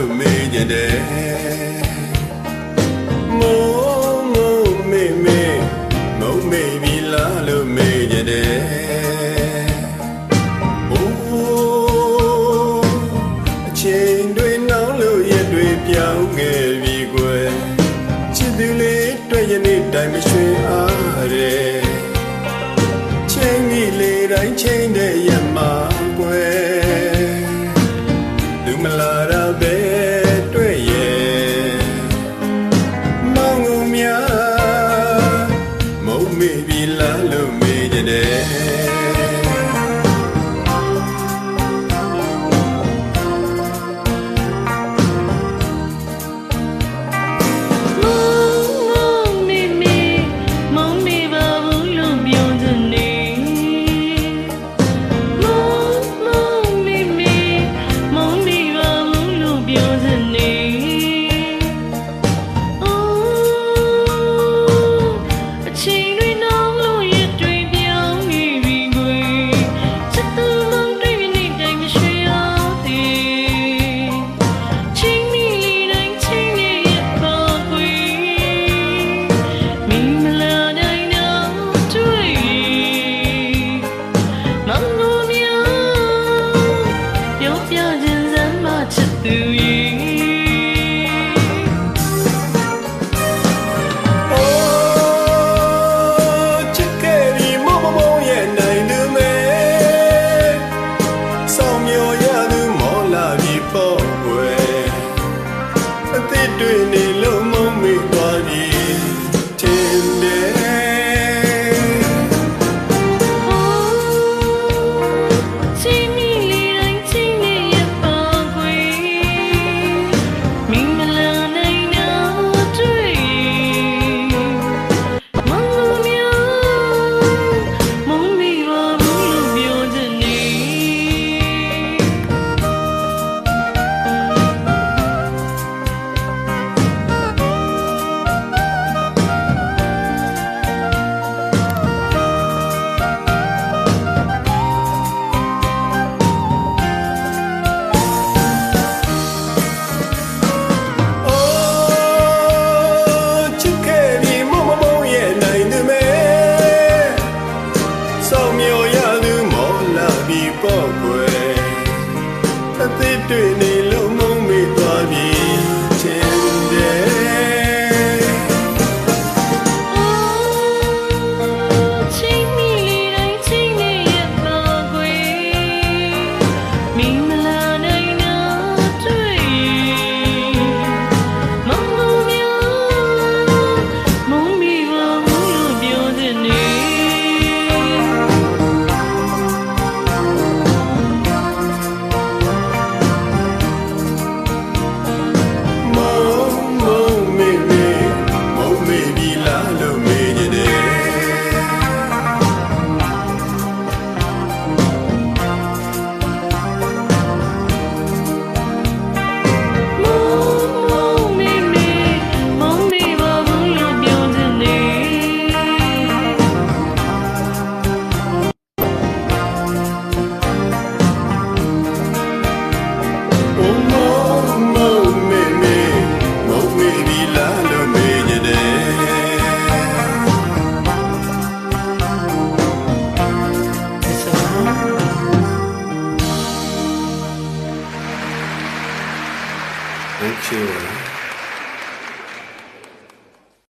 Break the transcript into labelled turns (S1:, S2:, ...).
S1: လို့မေးကြတယ်မုံမုံမေးမေးမုံမေးပြီလားလို့မေးကြတယ်
S2: โอ้အချိန်တွေနောင်လို့ရက်တွေပြောင်းခဲ့
S1: ပြီကွယ်ချစ်သူ
S2: လေးတွေ့ရနေ့တိုင်းမ
S1: ရွှင်အားရဲ့ချိန်ကြီးလေးတို
S2: င်းချိန်တဲ့ရက်မှာကွယ် င်ငုံ မိ
S1: children.